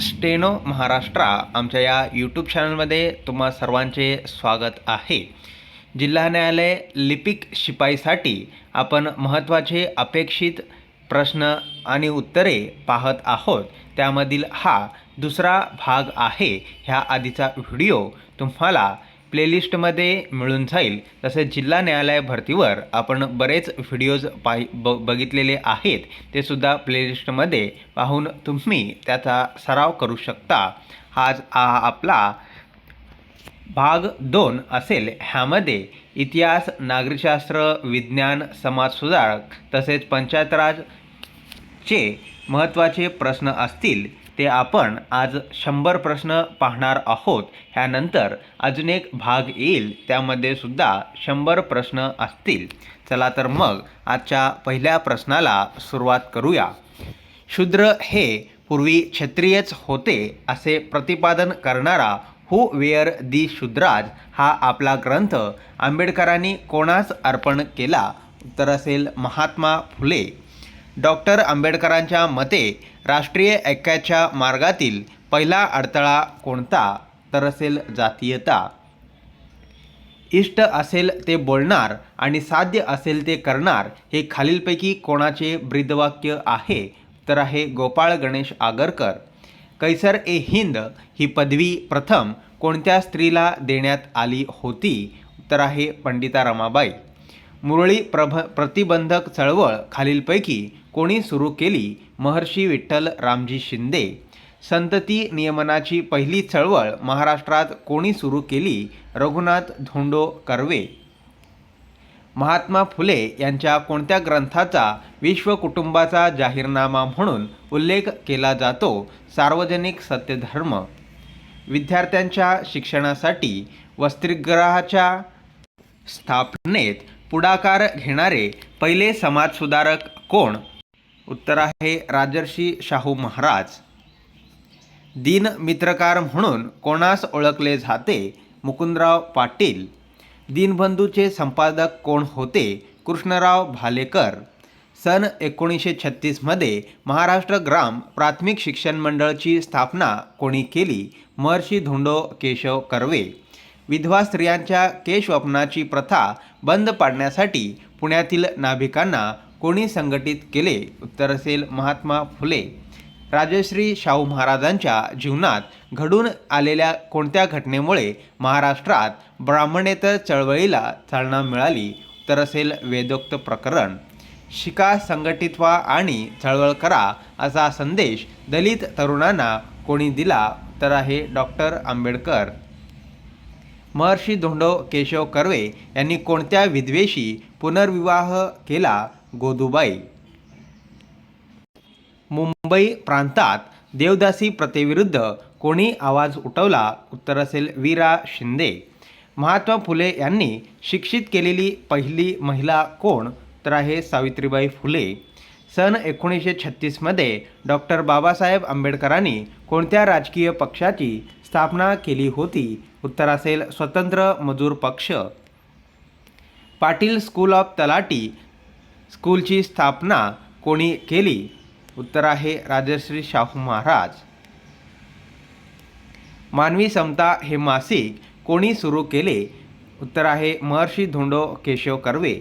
Steno Maharashtra आमच्या या YouTube चॅनलमध्ये तुम्हा सर्वांचे स्वागत आहे. जिल्हा न्यायालय लिपिक शिपाईसाठी आपण महत्त्वाचे अपेक्षित प्रश्न आणि उत्तरे पाहत आहोत. त्यामधील हा दुसरा भाग आहे. ह्या आधीचा व्हिडिओ तुम्हाला प्लेलिस्टमध्ये मिळून जाईल. तसेच जिल्हा न्यायालय भरतीवर आपण बरेच व्हिडिओज पाहि ब बघितलेले आहेत. ते सुद्धा प्लेलिस्टमध्ये पाहून तुम्ही त्याचा सराव करू शकता. आज हा आपला भाग दोन असेल. ह्यामध्ये इतिहास नागरिकशास्त्र विज्ञान समाजसुधारक तसेच पंचायत राजचे महत्त्वाचे प्रश्न असतील. ते आपण आज शंभर प्रश्न पाहणार आहोत. ह्यानंतर अजून एक भाग येईल. त्यामध्ये सुद्धा शंभर प्रश्न असतील. चला तर मग आजच्या पहिल्या प्रश्नाला सुरुवात करूया. शूद्र हे पूर्वी क्षत्रियच होते असे प्रतिपादन करणारा हू वेअर दी शूद्राज हा आपला ग्रंथ आंबेडकरांनी कोणास अर्पण केला? उत्तर असेल महात्मा फुले. डॉक्टर आंबेडकरांच्या मते राष्ट्रीय ऐक्याच्या मार्गातील पहिला अडथळा कोणता? तर असेल जातीयता. इष्ट असेल ते बोलणार आणि साध्य असेल ते करणार हे खालीलपैकी कोणाचे ब्रीदवाक्य आहे? तर आहे गोपाळ गणेश आगरकर. कैसर ए हिंद ही पदवी प्रथम कोणत्या स्त्रीला देण्यात आली होती? तर आहे पंडिता रमाबाई. मुरळी प्रभ प्रतिबंधक चळवळ खालीलपैकी कोणी सुरू केली महर्षी विठ्ठल रामजी शिंदे? संतती नियमनाची पहिली चळवळ महाराष्ट्रात कोणी सुरू केली? रघुनाथ धोंडो कर्वे. महात्मा फुले यांच्या कोणत्या ग्रंथाचा विश्व कुटुंबाचा जाहीरनामा म्हणून उल्लेख केला जातो? सार्वजनिक सत्यधर्म. विद्यार्थ्यांच्या शिक्षणासाठी वस्त्रिग्रहाच्या स्थापनेत पुढाकार घेणारे पहिले समाजसुधारक कोण? उत्तर आहे राजर्षी शाहू महाराज. दीन मित्रकार म्हणून कोणास ओळखले जाते? मुकुंदराव पाटील. दीनबंधूचे संपादक कोण होते? कृष्णराव भालेकर. सन एकोणीसशे छत्तीसमध्ये महाराष्ट्र ग्राम प्राथमिक शिक्षण मंडळची स्थापना कोणी केली? महर्षी धोंडो केशव कर्वे. विधवा स्त्रियांच्या केशवपनाची प्रथा बंद पाडण्यासाठी पुण्यातील नाभिकांना कोणी संघटित केले उत्तर असेल महात्मा फुले. राजश्री शाहू महाराजांच्या जीवनात घडून आलेल्या कोणत्या घटनेमुळे महाराष्ट्रात ब्राह्मणेतर चळवळीला चालना मिळाली तर असेल वेदोक्त प्रकरण. शिका संघटित व्हा आणि चळवळ करा असा संदेश दलित तरुणांना कोणी दिला तर आहे डॉक्टर आंबेडकर. महर्षी धोंडो केशव कर्वे यांनी कोणत्या विधवेशी पुनर्विवाह केला गोदुबाई. मुंबई प्रांतात देवदासी प्रथेविरुद्ध कोणी आवाज उठवला उत्तर असेल वीरा शिंदे. महात्मा फुले यांनी शिक्षित केलेली पहिली महिला कोण तर आहे सावित्रीबाई फुले. सन एकोणीसशे छत्तीसमध्ये डॉक्टर बाबासाहेब आंबेडकरांनी कोणत्या राजकीय पक्षाची स्थापना केली होती उत्तर असेल स्वतंत्र मजूर पक्ष. पाटील स्कूल ऑफ तलाटी स्कूलची स्थापना कोणी केली? उत्तर आहे राजश्री शाहू महाराज. मानवी समता हे मासिक कोणी सुरू केले? उत्तर आहे महर्षी धोंडो केशव कर्वे.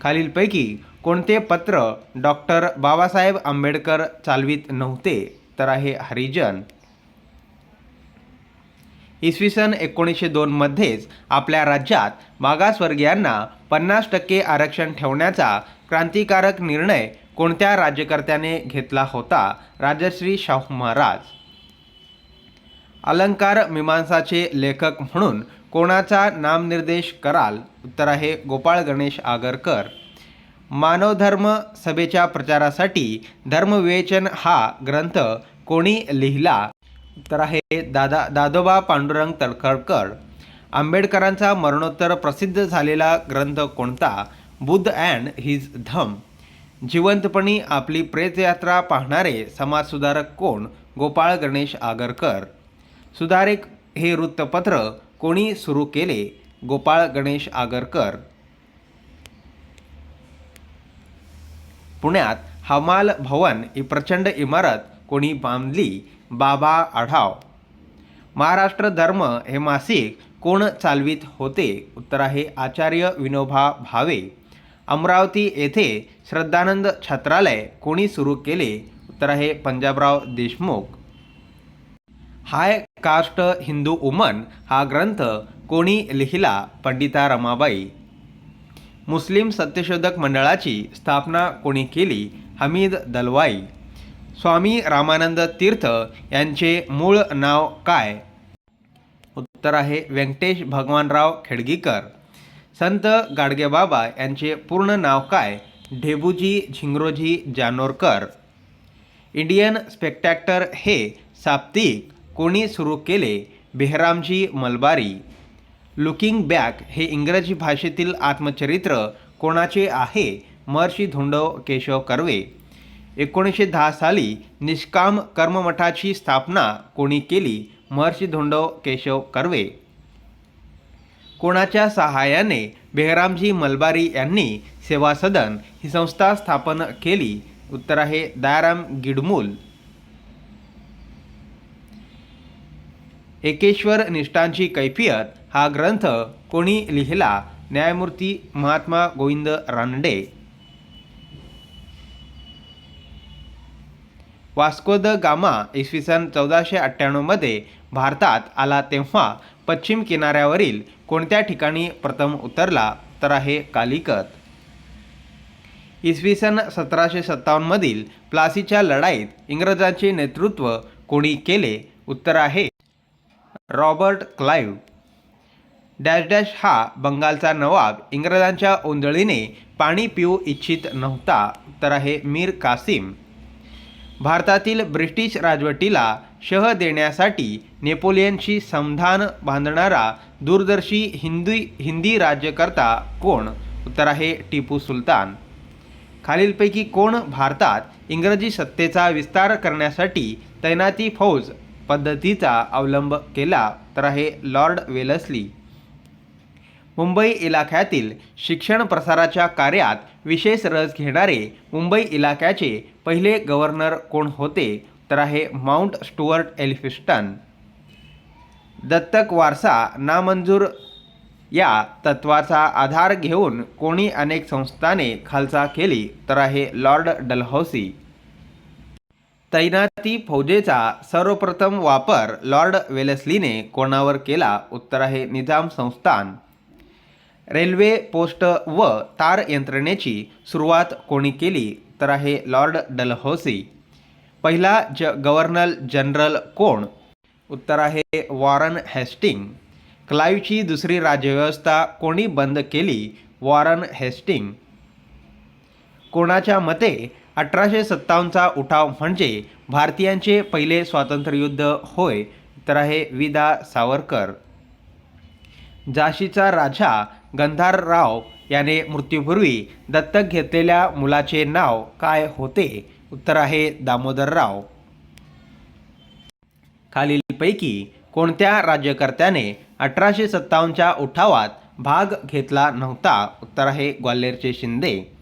खालीलपैकी कोणते पत्र डॉक्टर बाबासाहेब आंबेडकर चालवित नव्हते? तर आहे हरिजन. इसवी सन एकोणीसशे दोनमध्येच आपल्या राज्यात मागासवर्गीयांना पन्नास टक्के आरक्षण ठेवण्याचा क्रांतिकारक निर्णय कोणत्या राज्यकर्त्याने घेतला होता? राजश्री शाहू महाराज. अलंकार मीमांसाचे लेखक म्हणून कोणाचा नामनिर्देश कराल? उत्तर आहे गोपाळ गणेश आगरकर. मानवधर्म सभेच्या प्रचारासाठी धर्मविवेचन हा ग्रंथ कोणी लिहिला? उत्तर आहे दादा दादोबा पांडुरंग तळखळकर आंबेडकरांचा मरणोत्तर प्रसिद्ध झालेला ग्रंथ कोणता? बुद्ध अँड हिज धम. जिवंतपणी आपली प्रेतयात्रा पाहणारे समाजसुधारक कोण? गोपाळ गणेश आगरकर. सुधारक हे वृत्तपत्र कोणी सुरू केले? गोपाळ गणेश आगरकर. पुण्यात हमाल भवन ही प्रचंड इमारत कोणी बांधली? बाबा आढाव. महाराष्ट्र धर्म हे मासिक कोण चालवित होते? उत्तर आहे आचार्य विनोबा भावे. अमरावती येथे श्रद्धानंद छात्रालय कोणी सुरू केले? उत्तर आहे Panjabrao Deshmukh. High caste Hindu woman हा ग्रंथ कोणी लिहिला पंडिता रमाबाई? मुस्लिम सत्यशोधक मंडळाची स्थापना कोणी केली? हमीद दलवाई. स्वामी रामानंद तीर्थ यांचे मूळ नाव काय? उत्तर आहे व्यंकटेश भगवानराव खेडगीकर. संत गाडगेबाबा यांचे पूर्ण नाव काय? ढेबूजी झिंगरोजी जानोरकर. इंडियन स्पेक्टॅक्टर हे साप्तिक कोणी सुरू केले? बेहरामजी मलबारी. लुकिंग बॅक हे इंग्रजी भाषेतील आत्मचरित्र कोणाचे आहे? महर्षी धोंडो केशव कर्वे. एकोणीसशे दहा साली निष्काम कर्ममठाची स्थापना कोणी केली? महर्षी धोंडो केशव कर्वे. कोणाच्या सहाय्याने बेहरामजी मलबारी यांनी सेवा सदन ही संस्था स्थापन केली? उत्तर आहे दयाराम गिडमूल. एकेश्वर निष्ठांची कैफियत हा ग्रंथ कोणी लिहिला? न्यायमूर्ती Mahatma Govind Ranade. Vasco da Gama इसवी सन चौदाशे अठ्ठ्याण्णवमध्ये भारतात आला तेव्हा पश्चिम किनाऱ्यावरील कोणत्या ठिकाणी प्रथम उतरला तर आहे कालिकत. इसवी सन सतराशे सत्तावन्नमधील प्लासीच्या लढाईत इंग्रजांचे नेतृत्व कोणी केले? उत्तर आहे रॉबर्ट क्लाईव्ह डॅश डॅश हा बंगालचा नवाब. इंग्रजांच्या ओंजळीने पाणी पिऊ इच्छित नव्हता. तर आहे मीर कासिम. भारतातील ब्रिटिश राजवटीला शह देण्यासाठी नेपोलियनशी संधान बांधणारा दूरदर्शी हिंदी हिंदी राज्यकर्ता कोण? उत्तर आहे टिपू सुलतान. खालीलपैकी कोण भारतात इंग्रजी सत्तेचा विस्तार करण्यासाठी तैनाती फौज पद्धतीचा अवलंब केला? तर आहे लॉर्ड वेलसली. मुंबई इलाख्यातील शिक्षण प्रसाराच्या कार्यात विशेष रस घेणारे मुंबई इलाख्याचे पहिले गव्हर्नर कोण होते? तर आहे माउंट स्टुअर्ट एलिफिस्टन. दत्तक वारसा नामंजूर या तत्वाचा आधार घेऊन कोणी अनेक संस्थाने खालसा केली तर आहे लॉर्ड डलहौसी. तैनाती फौजेचा सर्वप्रथम वापर लॉर्ड वेलेस्लीने कोणावर केला? उत्तर आहे निजाम संस्थान. रेल्वे पोस्ट व तार यंत्रणेची सुरुवात कोणी केली? तर आहे लॉर्ड डलहौसी. पहिला ज गव्हर्नर जनरल कोण? उत्तर आहे वॉरन हेस्टिंग. क्लाईव्हची दुसरी राज्यव्यवस्था कोणी बंद केली? Warren Hasting. कोणाच्या मते अठराशे सत्तावन्नचा उठाव म्हणजे भारतीयांचे पहिले स्वातंत्र्ययुद्ध होय? तर आहे विदा सावरकर. झाशीचा राजा गंधारराव याने मृत्यूपूर्वी दत्तक घेतलेल्या मुलाचे नाव काय होते? उत्तर आहे दामोदरराव खालीलपैकी कोणत्या राज्यकर्त्याने अठराशे सत्तावन्नच्या उठावात भाग घेतला नव्हता? उत्तर आहे ग्वाल्हेरचे शिंदे.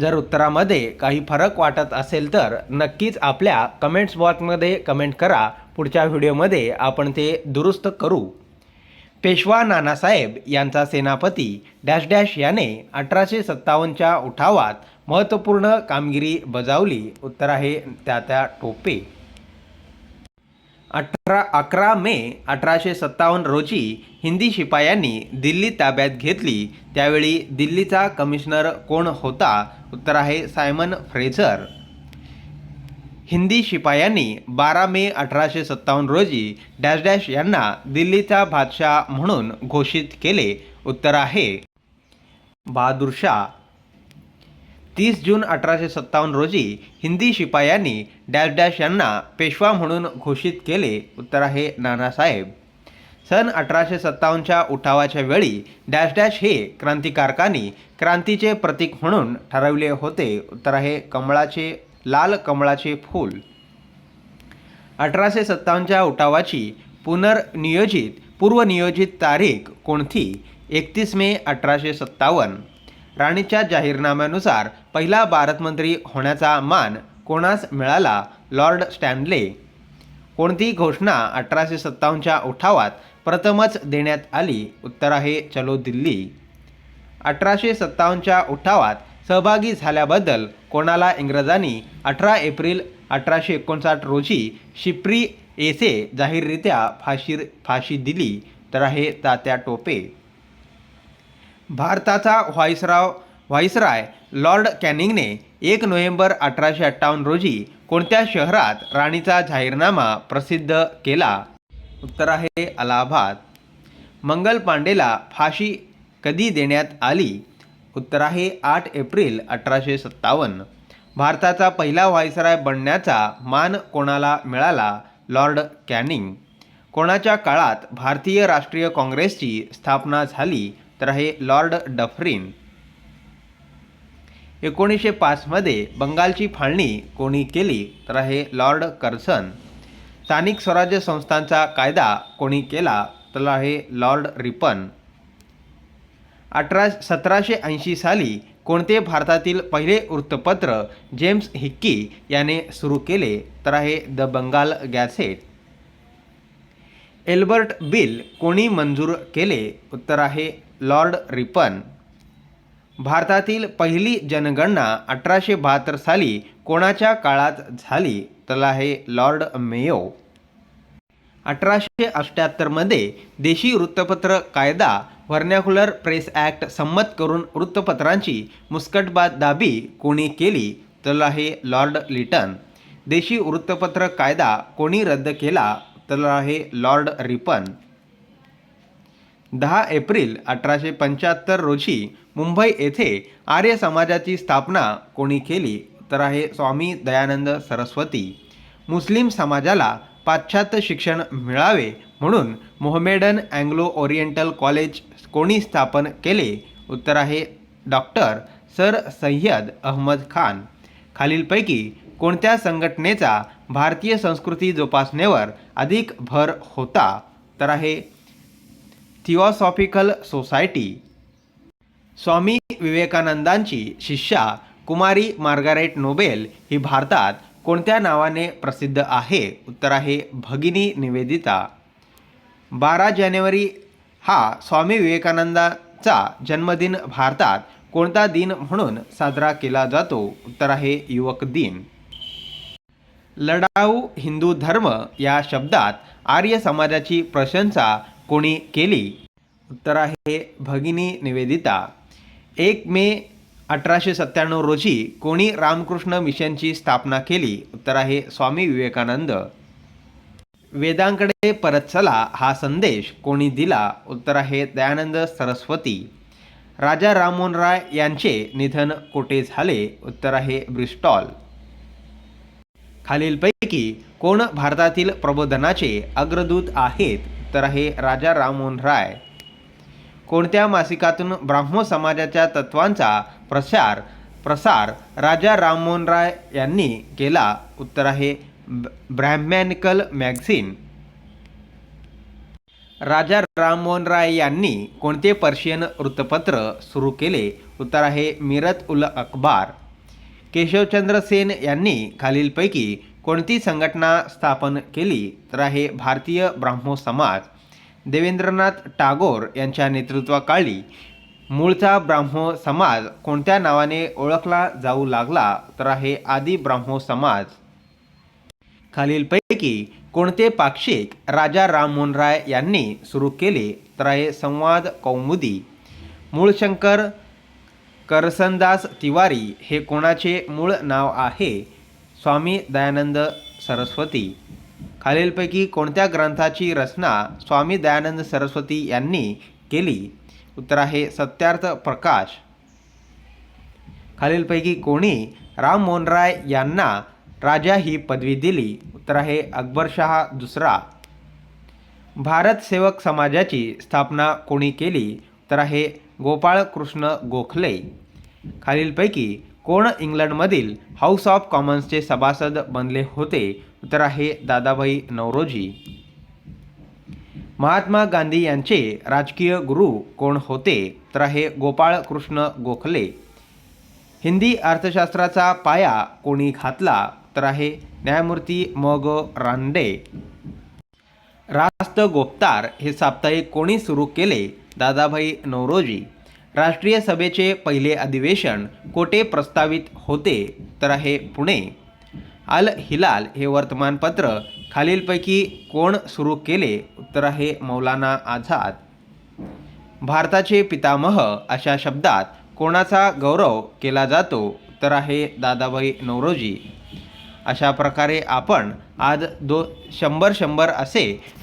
जर उत्तरामध्ये काही फरक वाटत असेल तर नक्कीच आपल्या कमेंट्स बॉक्समध्ये कमेंट करा. पुढच्या व्हिडिओमध्ये आपण ते दुरुस्त करू. पेशवा नानासाहेब यांचा सेनापती डॅश डॅश याने अठराशे सत्तावन्नच्या उठावात महत्त्वपूर्ण कामगिरी बजावली. उत्तर आहे त्या त्या टोपे. अठरा अकरा मे अठराशे सत्तावन्न रोजी हिंदी शिपायांनी दिल्ली ताब्यात घेतली. त्यावेळी दिल्लीचा कमिशनर कोण होता? उत्तर आहे सायमन फ्रेझर. हिंदी शिपायांनी बारा मे अठराशे सत्तावन्न रोजी डॅश डॅश यांना दिल्लीचा बादशाह म्हणून घोषित केले. उत्तर आहे. बहादूरशाह तीस जून अठराशे सत्तावन्न रोजी हिंदी शिपायांनी डॅश डॅश यांना पेशवा म्हणून घोषित केले उत्तर आहे नानासाहेब सन अठराशे सत्तावन्नच्या उठावाच्या वेळी डॅश डॅश हे क्रांतिकारकांनी क्रांतीचे प्रतीक म्हणून ठरवले होते उत्तर आहे कमळाचे लाल कमळाचे फूल. अठराशे सत्तावन्नच्या उठावाची पुनर्नियोजित पूर्वनियोजित तारीख कोणती? एकतीस मे अठराशे सत्तावन्न. राणीच्या जाहीरनाम्यानुसार पहिला भारतमंत्री होण्याचा मान कोणास मिळाला? Lord Stanley. कोणती घोषणा अठराशे सत्तावन्नच्या उठावात प्रथमच देण्यात आली? उत्तर आहे चलो दिल्ली. अठराशे सत्तावन्नच्या उठावात सहभागी झाल्याबद्दल कोणाला इंग्रजांनी अठरा एप्रिल अठराशे एकोणसाठ रोजी शिप्री येथे जाहीररित्या फाशी फाशी दिली? तर आहे तात्या टोपे. भारताचा व्हाईसराव व्हाईसराय लॉर्ड कॅनिंगने एक नोव्हेंबर अठराशे अठ्ठावन्न रोजी कोणत्या शहरात राणीचा जाहीरनामा प्रसिद्ध केला? उत्तर आहे अलाहाबाद. मंगल पांडेला फाशी कधी देण्यात आली? उत्तर आहे आठ एप्रिल अठराशे सत्तावन्न. भारताचा पहिला व्हायसराय बनण्याचा मान कोणाला मिळाला? Lord Canning. कोणाच्या काळात भारतीय राष्ट्रीय काँग्रेसची स्थापना झाली? तर आहे लॉर्ड डफरीन. एकोणीसशे पाचमध्ये बंगालची फाळणी कोणी केली तर आहे लॉर्ड कर्सन. स्थानिक स्वराज्य संस्थांचा कायदा कोणी केला तर आहे लॉर्ड रिपन. अठरा सतराशे ऐंशी साली कोणते भारतातील पहिले वृत्तपत्र जेम्स हिक्की याने सुरू केले तर आहे the Bengal gazette Ilbert bill कोणी मंजूर केले उत्तर आहे लॉर्ड रिपन भारतातील पहिली जनगणना अठराशे बहात्तर साली कोणाच्या काळात झाली? त्याला आहे लॉर्ड मेयो. अठराशे अठ्ठ्याहत्तरमध्ये देशी वृत्तपत्र कायदा व्हर्नॅक्युलर प्रेस ॲक्ट संमत करून वृत्तपत्रांची मुस्कटबाद दाबी कोणी केली? तर आहे लॉर्ड लिटन. देशी वृत्तपत्र कायदा कोणी रद्द केला? तर आहे लॉर्ड रिपन. दहा एप्रिल अठराशे पंच्याहत्तर रोजी मुंबई येथे आर्य समाजाची स्थापना कोणी केली? तर आहे स्वामी दयानंद सरस्वती. मुस्लिम समाजाला पाश्चात्य शिक्षण मिळावे म्हणून मोहमेडन अँग्लो ओरिएंटल कॉलेज कोणी स्थापन केले? उत्तर आहे डॉक्टर सर सय्यद अहमद खान. खालीलपैकी कोणत्या संघटनेचा भारतीय संस्कृती जोपासनेवर अधिक भर होता? तर आहे थिओसॉफिकल सोसायटी. स्वामी विवेकानंदांची शिष्या कुमारी मार्गारेट नोबेल ही भारतात कोणत्या नावाने प्रसिद्ध आहे? उत्तर आहे भगिनी निवेदिता. बारा जानेवारी हा स्वामी विवेकानंदाचा जन्मदिन भारतात कोणता दिन म्हणून साजरा केला जातो? उत्तर आहे युवक दिन. लढाऊ हिंदू धर्म या शब्दात आर्य समाजाची प्रशंसा कोणी केली? उत्तर आहे भगिनी निवेदिता. एक मे अठराशे सत्त्याण्णव रोजी कोणी रामकृष्ण मिशनची स्थापना केली? उत्तर आहे स्वामी विवेकानंद. वेदांकडे परत चला हा संदेश कोणी दिला? उत्तर आहे दयानंद सरस्वती. राजा राममोहन राय यांचे निधन कोठे झाले? उत्तर आहे ब्रिस्टॉल. खालीलपैकी कोण भारतातील प्रबोधनाचे अग्रदूत आहेत? उत्तर आहे राजा राममोहन राय. कोणत्या मासिकातून ब्राह्मो समाजाच्या तत्वांचा प्रसार प्रसार राजा राममोहन राय यांनी केला? उत्तर आहे ब्रॅमॅनिकल मॅगझिन. राजा राममोहन राय यांनी कोणते पर्शियन वृत्तपत्र सुरू केले? उत्तर आहे मिरत उल अखबार केशवचंद्र सेन यांनी खालीलपैकी कोणती संघटना स्थापन केली तर आहे भारतीय ब्राह्मो समाज. देवेंद्रनाथ टागोर यांच्या नेतृत्वाखाली मूळचा ब्राह्मो समाज कोणत्या नावाने ओळखला जाऊ लागला तर आहे आदी ब्राह्मो समाज. खालीलपैकी कोणते पाक्षिक राजा राममोहन राय यांनी सुरू केले तर आहे संवाद कौमुदी मूळशंकर करसनदास तिवारी हे कोणाचे मूळ नाव आहे? स्वामी दयानंद सरस्वती. खालीलपैकी कोणत्या ग्रंथाची रचना स्वामी दयानंद सरस्वती यांनी केली? उत्तर आहे सत्यार्थ प्रकाश. खालीलपैकी कोणी? राममोहन राय यांना राजा ही पदवी दिली. उत्तर आहे अकबरशहा दुसरा. भारत सेवक समाजाची स्थापना कोणी केली? तर आहे गोपाळकृष्ण गोखले. खालीलपैकी कोण इंग्लंडमधील हाऊस ऑफ कॉमन्सचे सभासद बनले होते? उत्तर आहे दादाभाई नवरोजी. महात्मा गांधी यांचे राजकीय गुरु कोण होते? तर आहे गोपाळकृष्ण गोखले. हिंदी अर्थशास्त्राचा पाया कोणी घातला? तर आहे न्यायमूर्ती मग रांडे रास्त गोप्तार हे साप्ताहिक कोणी सुरू केले? दादाभाई नौरोजी राष्ट्रीय सभेचे पहिले अधिवेशन कोठे प्रस्तावित होते तर आहे पुणे. अल हिलाल हे वर्तमानपत्र खालीलपैकी कोण सुरू केले उत्तर आहे मौलाना आझाद. भारताचे पितामह अशा शब्दात कोणाचा गौरव केला जातो तर आहे दादाभाई नौरोजी. अशा प्रकारे आपण आज दो शंभर शंभर असे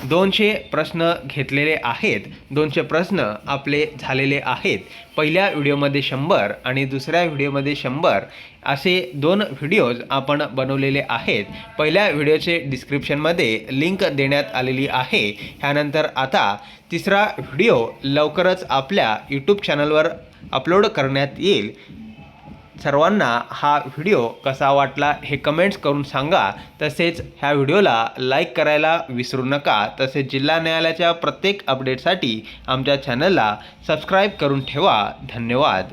दोनशे प्रश्न घेतलेले आहेत. दोनशे प्रश्न आपले झालेले आहेत. पहिल्या व्हिडिओमध्ये शंभर आणि दुसऱ्या व्हिडिओमध्ये शंभर असे दोन व्हिडिओज आपण बनवलेले आहेत. पहिल्या व्हिडिओचे डिस्क्रिप्शनमध्ये लिंक देण्यात आलेली आहे. ह्यानंतर आता तिसरा व्हिडिओ लवकरच आपल्या यूट्यूब चॅनलवर अपलोड करण्यात येईल. सर्वांना हा व्हिडिओ कसा वाटला हे कमेंट्स करून सांगा. तसेच ह्या व्हिडिओला लाईक करायला विसरू नका. तसेच जिल्हा न्यायालयाच्या प्रत्येक अपडेटसाठी आमच्या चॅनलला सबस्क्राईब करून ठेवा. धन्यवाद.